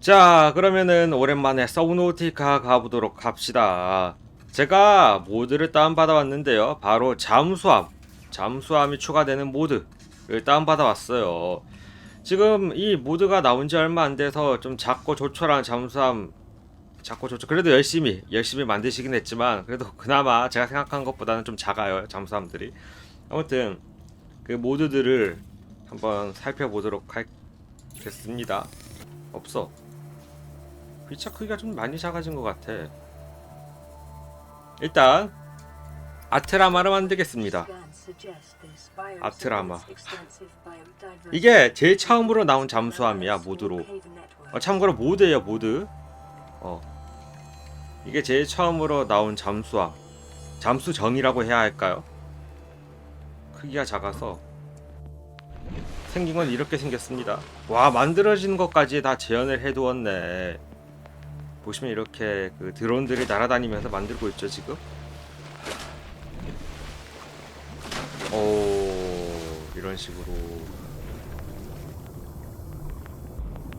자, 그러면은 오랜만에 서브노티카 가보도록 합시다. 제가 모드를 다운받아 왔는데요. 바로 잠수함, 잠수함이 추가되는 모드를 다운받아 왔어요. 지금 이 모드가 나온 지 얼마 안 돼서 좀 작고 조촐한 잠수함, 작고 조촐, 그래도 열심히, 열심히 만드시긴 했지만, 그래도 그나마 제가 생각한 것보다는 좀 작아요, 잠수함들이. 아무튼, 그 모드들을 한번 살펴보도록 하겠습니다. 없어. 글자 크기가 좀 많이 작아진 것 같아. 일단 아트라마를 만들겠습니다. 아트라마 이게 제일 처음으로 나온 잠수함이야 모드로. 어, 참고로 모드예요 모드. 어 이게 제일 처음으로 나온 잠수함. 잠수정이라고 해야 할까요? 크기가 작아서 생긴 건 이렇게 생겼습니다. 와 만들어지는 것까지 다 재현을 해두었네. 보시면 이렇게 그 드론들이 날아다니면서 만들고 있죠 지금. 오 이런 식으로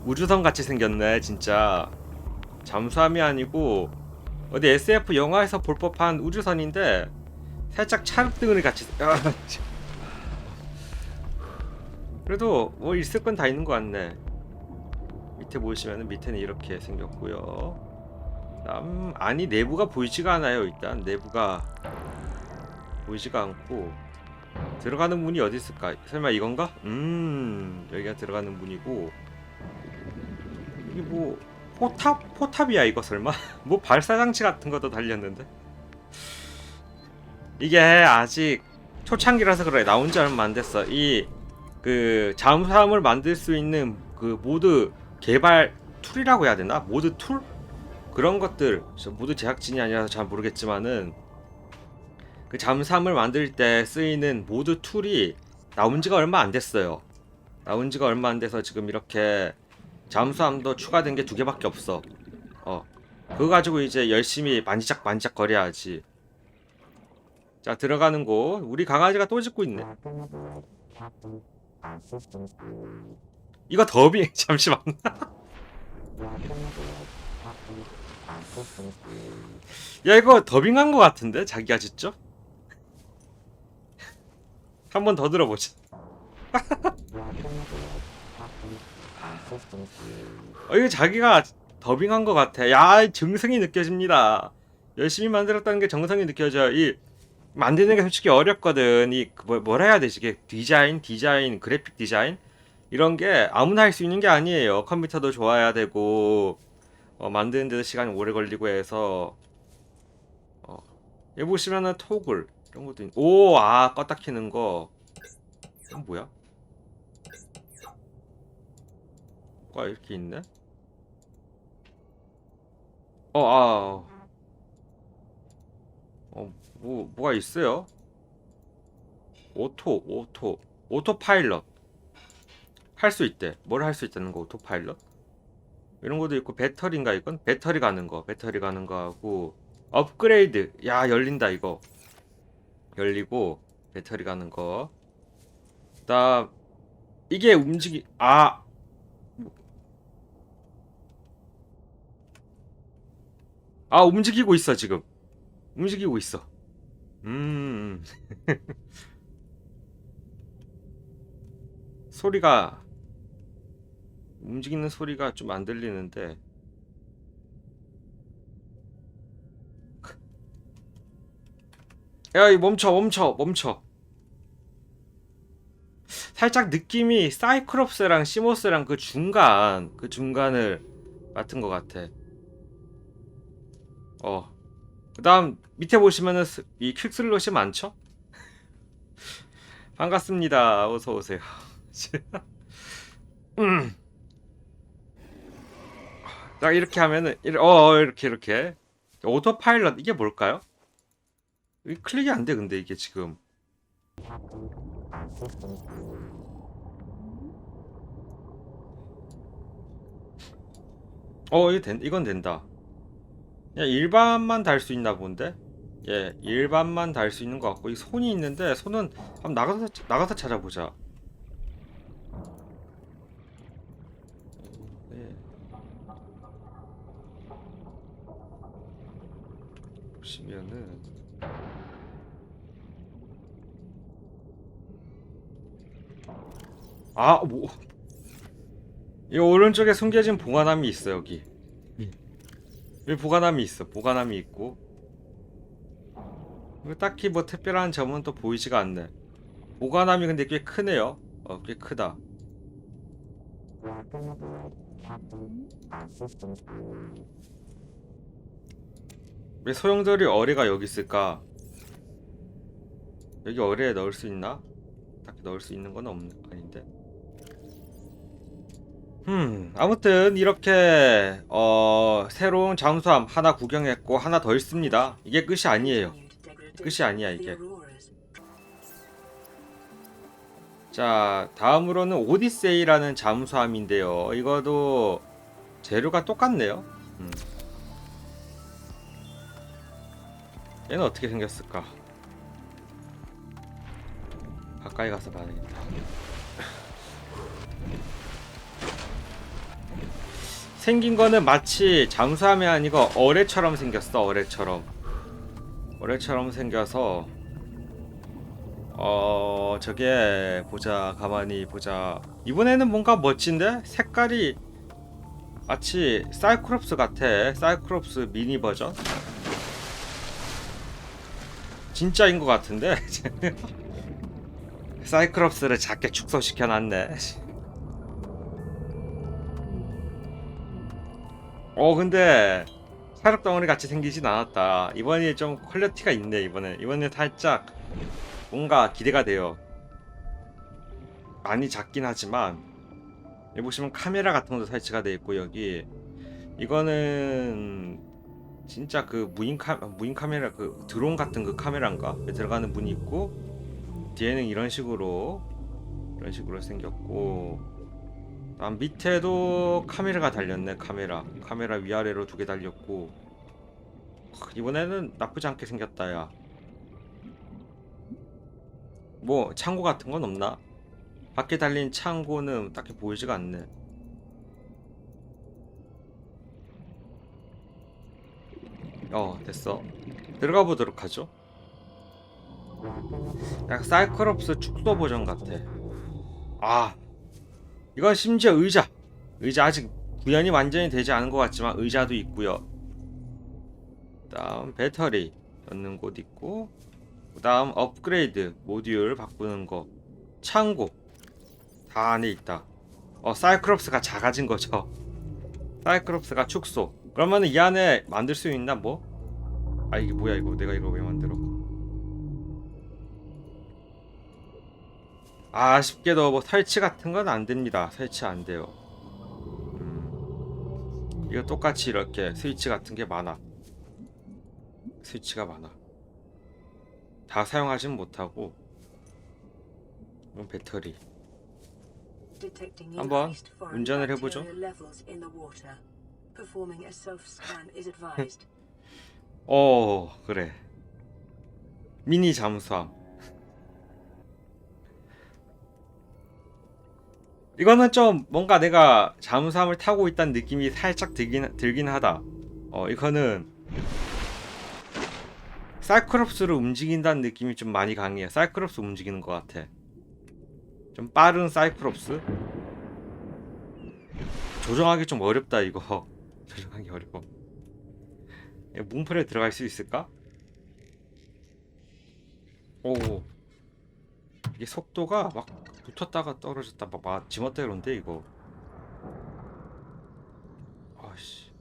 우주선 같이 생겼네 진짜 잠수함이 아니고 어디 SF 영화에서 볼 법한 우주선인데 살짝 차등을 같이 아, 참. 그래도 뭐 있을 건 다 있는 것 같네 밑에 보시면 밑에는 이렇게 생겼고요 다음 아니 내부가 보이지가 않아요 일단 내부가 보이지가 않고 들어가는 문이 어디 있을까? 설마 이건가? 음 여기가 들어가는 문이고 이게 뭐 포탑? 포탑이야 이거 설마? 뭐 발사장치 같은 것도 달렸는데 이게 아직 초창기라서 그래 나온 지 얼마 안 됐어 이 그 잠수함을 만들 수 있는 그 모드 개발 툴이라고 해야 되나? 모드 툴? 그런 것들 저 모드 제작진이 아니라서 잘 모르겠지만은 그 잠수함을 만들 때 쓰이는 모드 툴이 나온 지가 얼마 안 됐어요. 나온 지가 얼마 안 돼서 지금 이렇게 잠수함도 추가된 게 두 개밖에 없어. 어. 그거 가지고 이제 열심히 만지작 만지작 거려야지. 자, 들어가는 곳. 우리 강아지가 또 짖고 있네. 이거 더빙 잠시만. 야 이거 더빙한 것 같은데 자기가 직접? 한 번 더 들어보자. 어, 이거 자기가 더빙한 것 같아. 야 정성이 느껴집니다. 열심히 만들었다는 게 정성이 느껴져. 이 만드는 게 솔직히 어렵거든. 이 뭐, 뭐라 해야 되지? 이게 디자인, 디자인, 그래픽 디자인 이런 게 아무나 할 수 있는 게 아니에요. 컴퓨터도 좋아야 되고 어, 만드는 데도 시간이 오래 걸리고 해서 어, 여기 보시면은 토글 이런 것도 있... 오, 아, 껐다 키는 거. 이건 뭐야? 와, 이렇게 있네? 어, 아. 어, 뭐, 뭐가 있어요? 오토, 오토. 오토 파일럿. 할 수 있대. 뭘 할 수 있다는 거, 오토 파일럿? 이런 것도 있고, 배터리인가, 이건? 배터리 가는 거, 배터리 가는 거 하고, 업그레이드. 야, 열린다, 이거. 열리고 배터리 가는 거. 그다음 이게 움직이 아 아, 움직이고 있어, 지금. 움직이고 있어. 음. 소리가 움직이는 소리가 좀 안 들리는데 야, 이 멈춰, 멈춰, 멈춰. 살짝 느낌이 사이클롭스랑 시모스랑 그 중간, 그 중간을 맡은 것 같아. 어. 그 다음, 밑에 보시면은 스- 이 퀵슬롯이 많죠? 반갑습니다. 어서오세요. 음. 자, 이렇게 하면은, 이렇게, 어, 이렇게, 이렇게. 오토 파일럿, 이게 뭘까요? 이 클릭이 안 돼, 근데 이게 지금. 어, 이거 된, 이건 된다. 야, 일반만 달 수 있나 본데? 예, 일반만 달 수 있는 것 같고, 이 손이 있는데, 손은 한번 나가서, 나가서 찾아보자. 보시면은 아, 뭐. 이 오른쪽에 숨겨진 보관함이 있어, 여기. 예. 여기 보관함이 있어. 보관함이 있고. 딱히 뭐 특별한 점은 또 보이지가 않네. 보관함이 근데 꽤 크네요. 어, 꽤 크다. 왜 소용돌이 어뢰가 여기 있을까? 여기 어뢰에 넣을 수 있나? 딱히 넣을 수 있는 건 없는 아닌데. 음, 아무튼 이렇게 어 새로운 잠수함 하나 구경했고 하나 더 있습니다. 이게 끝이 아니에요. 끝이 아니야 이게. 자, 다음으로는 오디세이라는 잠수함인데요. 이거도 재료가 똑같네요. 음. 얘는 어떻게 생겼을까? 가까이 가서 봐야겠다. 생긴 거는 마치 잠수함이 아니고 어뢰처럼 생겼어. 어뢰처럼. 어뢰처럼 생겨서 어 저게 보자 가만히 보자 이번에는 뭔가 멋진데 색깔이 마치 사이클롭스 같아 사이클롭스 미니 버전 진짜인 것 같은데? 사이클롭스를 작게 축소시켜 놨네. 어 근데 사력 덩어리 같이 생기진 않았다. 이번이 좀 퀄리티가 있네 이번에. 이번에 살짝 뭔가 기대가 돼요. 많이 작긴 하지만 여기 보시면 카메라 같은 것도 설치가 되어 있고 여기. 이거는 진짜 그 무인 카 무인 카메라 그 드론 같은 그 카메라인가? 들어가는 문이 있고 뒤에는 이런 식으로 이런 식으로 생겼고. 다음 밑에도 카메라가 달렸네 카메라. 카메라 위아래로 두 개 달렸고. 이번에는 나쁘지 않게 생겼다 야. 뭐 창고 같은 건 없나? 밖에 달린 창고는 딱히 보이지가 않네. 어 됐어. 들어가 보도록 하죠. 약간 사이클롭스 축소 버전 같아. 아 이건 심지어 의자. 의자 아직 구현이 완전히 되지 않은 것 같지만 의자도 있고요. 다음 배터리 넣는 곳 있고 그 다음 업그레이드 모듈 바꾸는 거 창고 다 안에 있다 어 사이클롭스가 작아진 거죠 사이클롭스가 축소 그러면 이 안에 만들 수 있나 뭐? 아 이게 뭐야 이거. 내가 이거 왜 만들어 아, 아쉽게도 뭐 설치 같은 건 안 됩니다. 설치 안 돼요. 음, 이거 똑같이 이렇게 스위치 같은 게 많아. 스위치가 많아. 다 사용하진 못하고. 이건 배터리. 한번 운전을 해보죠. 해보죠. 어 그래. 미니 잠수함. 이거는 좀 뭔가 내가 잠수함을 타고 있다는 느낌이 살짝 들긴, 들긴 하다. 어 이거는 사이클롭스를 움직인다는 느낌이 좀 많이 강해요. 사이클롭스 움직이는 것 같아. 좀 빠른 사이클롭스? 조정하기 좀 어렵다 이거 조정하기 어려워. 문풀에 들어갈 수 있을까? 오. 이게 속도가 막 붙었다가 떨어졌다. 막, 막 지멋대로인데 이거. 아씨.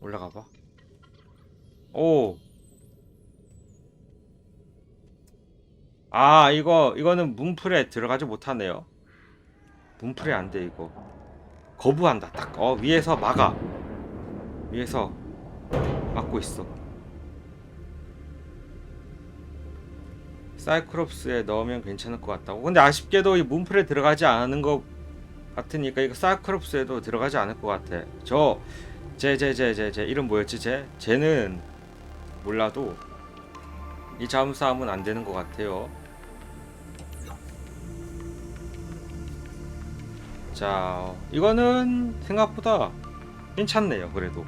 올라가봐. 오. 아 이거 이거는 문풀에 들어가지 못하네요. 문풀에 안 돼 이거 거부한다. 딱 어 위에서 막아. 위에서 막고 있어. 사이클롭스에 넣으면 괜찮을 것 같다고. 근데 아쉽게도 이 문풀에 들어가지 않은 것 같으니까 이거 사이클롭스에도 들어가지 않을 것 같아. 저 제 제 제 제 제 이름 뭐였지? 제? 쟤는 몰라도 이 잠수함은 안 되는 것 같아요 자 이거는 생각보다 괜찮네요 그래도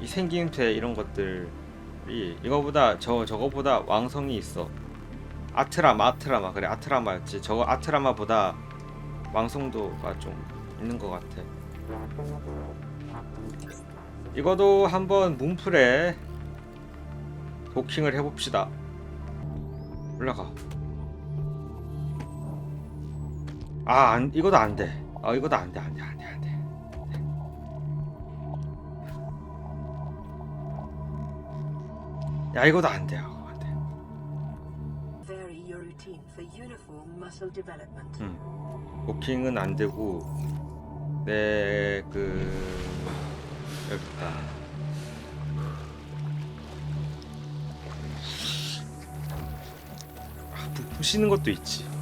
이 생김새 이런 것들이 이거보다 저 저거보다 왕성이 있어. 아트라마 아트라마 그래 아트라마였지. 저거 아트라마보다 왕성도가 좀 있는 것 같아. 이거도 한번 문풀에 도킹을 해봅시다. 올라가. 아, 안, 이거도 안 돼. 아, 이거도 안 돼, 안 돼, 안 돼, 안 돼. 야, 이거도 안 돼요. 안 돼. 음. 도킹은 안 되고 내그 여기다. 아, 부, 부시는 것도 있지.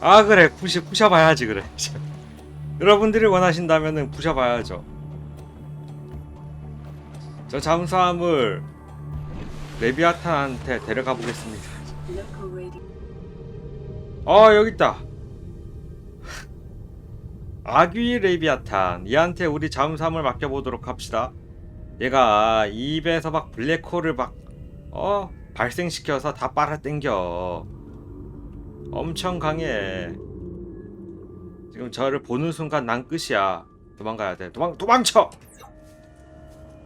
아 그래 부시 부셔봐야지 그래. 여러분들이 원하신다면은 부셔봐야죠. 저 잠수함을 레비아탄한테 데려가 보겠습니다. 어 여기 있다. 아귀 레비아탄 얘한테 우리 잠수함을 맡겨보도록 합시다. 얘가 입에서 막 블랙홀을 막 어 발생시켜서 다 빨아당겨. 엄청 강해. 지금 저를 보는 순간 난 끝이야. 도망가야 돼. 도망 도망쳐.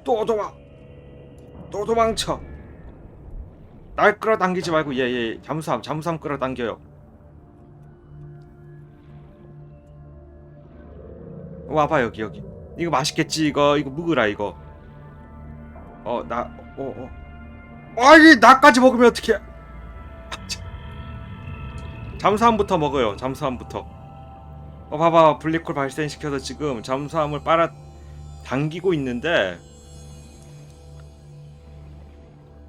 또 도망. 또 도망쳐. 날 끌어당기지 말고 얘얘 잠수함 잠수함 끌어당겨요. 와봐 여기 여기 이거 맛있겠지 이거 이거 먹으라 이거 어나어어 아니 나까지 먹으면 어떡해 잠수함부터 먹어요. 잠수함부터. 어 봐봐. 블랙홀 발생시켜서 지금 잠수함을 빨아 당기고 있는데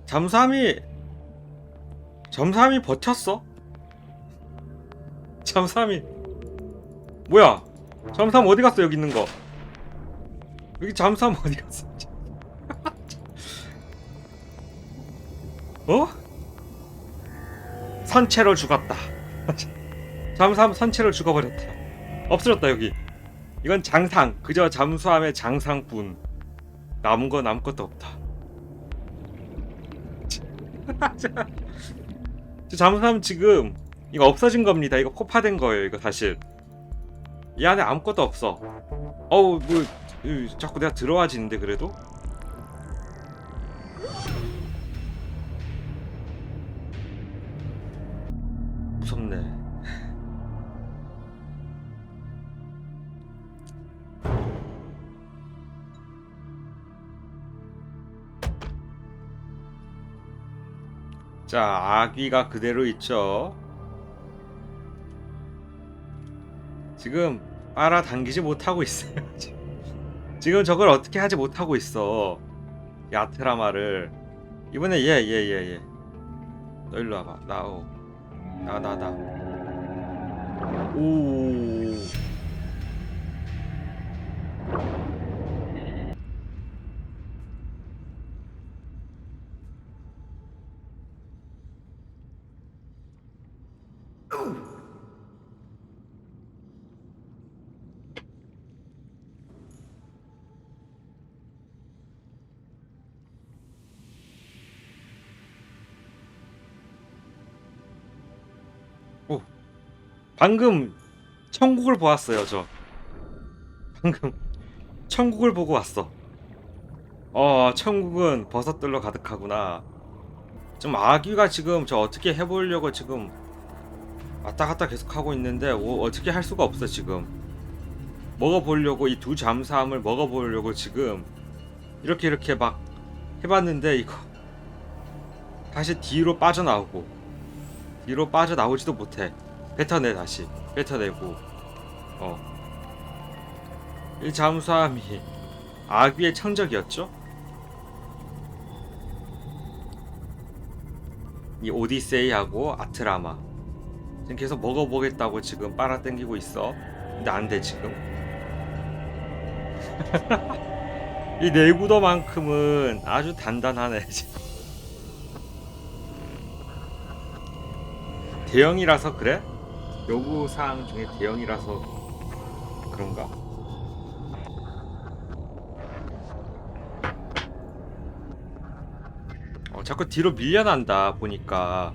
잠수함이 잠수함이 버텼어? 잠수함이 뭐야? 잠수함 어디 갔어? 여기 있는 거. 여기 잠수함 어디 갔어? 어? 선체로 죽었다 잠수함 선체로 죽어버렸다 없어졌다 여기. 이건 장상. 그저 잠수함의 장상뿐. 남은 건 아무것도 없다. 저 잠수함 지금 이거 없어진 겁니다. 이거 폭파된 거예요 이거 사실 이 안에 아무것도 없어. 어우 뭐 으, 자꾸 내가 들어와지는데 그래도? 자, 아기가 그대로 있죠. 지금 빨아당기지 못하고 있어요. 지금 저걸 어떻게 하지 못하고 있어. 야트라마를 이번에 얘 얘 얘 얘. 너 일로 와봐. 나오. 나 나 나. 오. 방금 천국을 보았어요, 저. 방금 천국을 보고 왔어. 어, 천국은 버섯들로 가득하구나. 좀 아기가 지금 저 어떻게 해보려고 지금 왔다 갔다 계속 하고 있는데 어, 어떻게 할 수가 없어 지금. 먹어보려고 이 두 잠수함을 먹어보려고 지금 이렇게 이렇게 막 해봤는데 이거 다시 뒤로 빠져나오고 뒤로 빠져나오지도 못해. 뱉어내 다시 뱉어내고 어. 이 잠수함이 아귀의 천적이었죠? 이 오디세이하고 아트라마 지금 계속 먹어보겠다고 지금 빨아당기고 있어 근데 안 돼 지금 이 내구도만큼은 아주 단단하네 지금 대형이라서 그래? 요구사항 중에 대형이라서 그런가? 어, 자꾸 뒤로 밀려난다 보니까.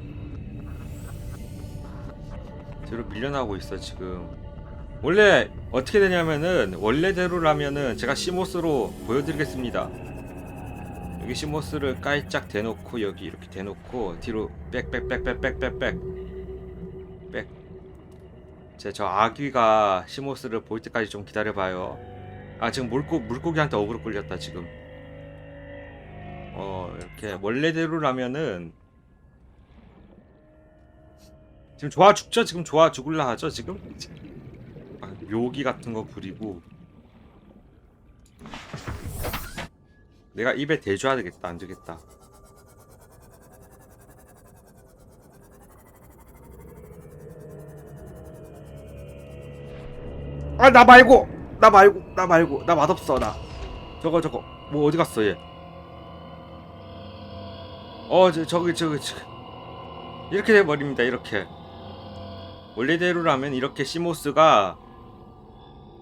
뒤로 밀려나고 있어 지금. 원래 어떻게 되냐면은 원래대로라면은 제가 시모스로 보여드리겠습니다. 여기 시모스를 깔짝 대놓고 여기 이렇게 대놓고 뒤로 빽빽빽빽빽빽빽. 제 저 아귀가 시모스를 볼 때까지 좀 기다려봐요. 아 지금 물고 물고기한테 어그로 끌렸다 지금. 어 이렇게 원래대로라면은 지금 좋아 죽죠? 지금 좋아 죽을라 하죠 지금? 아, 묘기 같은 거 부리고. 내가 입에 대줘야 되겠다 안 되겠다 아 나 말고 나 말고 나 말고 나 맛없어 나 저거 저거 뭐 어디 갔어 얘 어, 저, 저기, 저기, 저기. 이렇게 돼버립니다, 이렇게. 원래대로라면 이렇게 시모스가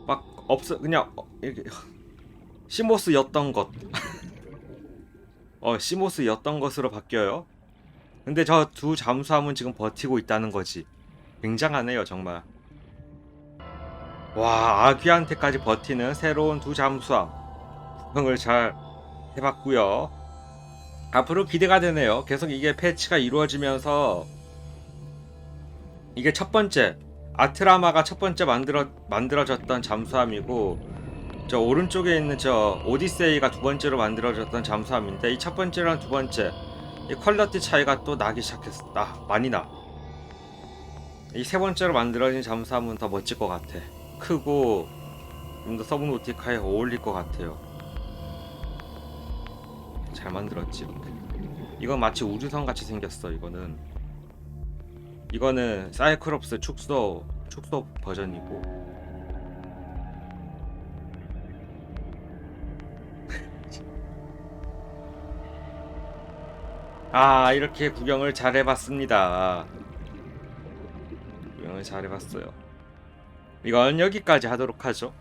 막 없어, 그냥, 어, 이렇게. 시모스였던 것. 어, 시모스였던 것으로 바뀌어요. 근데 저 두 잠수함은 지금 버티고 있다는 거지. 굉장하네요, 정말. 와, 아귀한테까지 버티는 새로운 두 잠수함. 구경을 잘 해봤고요 앞으로 기대가 되네요. 계속 이게 패치가 이루어지면서 이게 첫 번째 아트라마가 첫 번째 만들어 만들어졌던 잠수함이고 저 오른쪽에 있는 저 오디세이가 두 번째로 만들어졌던 잠수함인데 이 첫 번째랑 두 번째 이 퀄리티 차이가 또 나기 시작했다. 많이 나. 이 세 번째로 만들어진 잠수함은 더 멋질 것 같아. 크고 좀 더 서브노티카에 어울릴 것 같아요. 잘 만들었지. 이건 마치 우주선 같이 생겼어. 이거는 이거는 사이클롭스 축소 축소 버전이고. 아 이렇게 구경을 잘 해봤습니다. 구경을 잘 해봤어요. 이건 여기까지 하도록 하죠.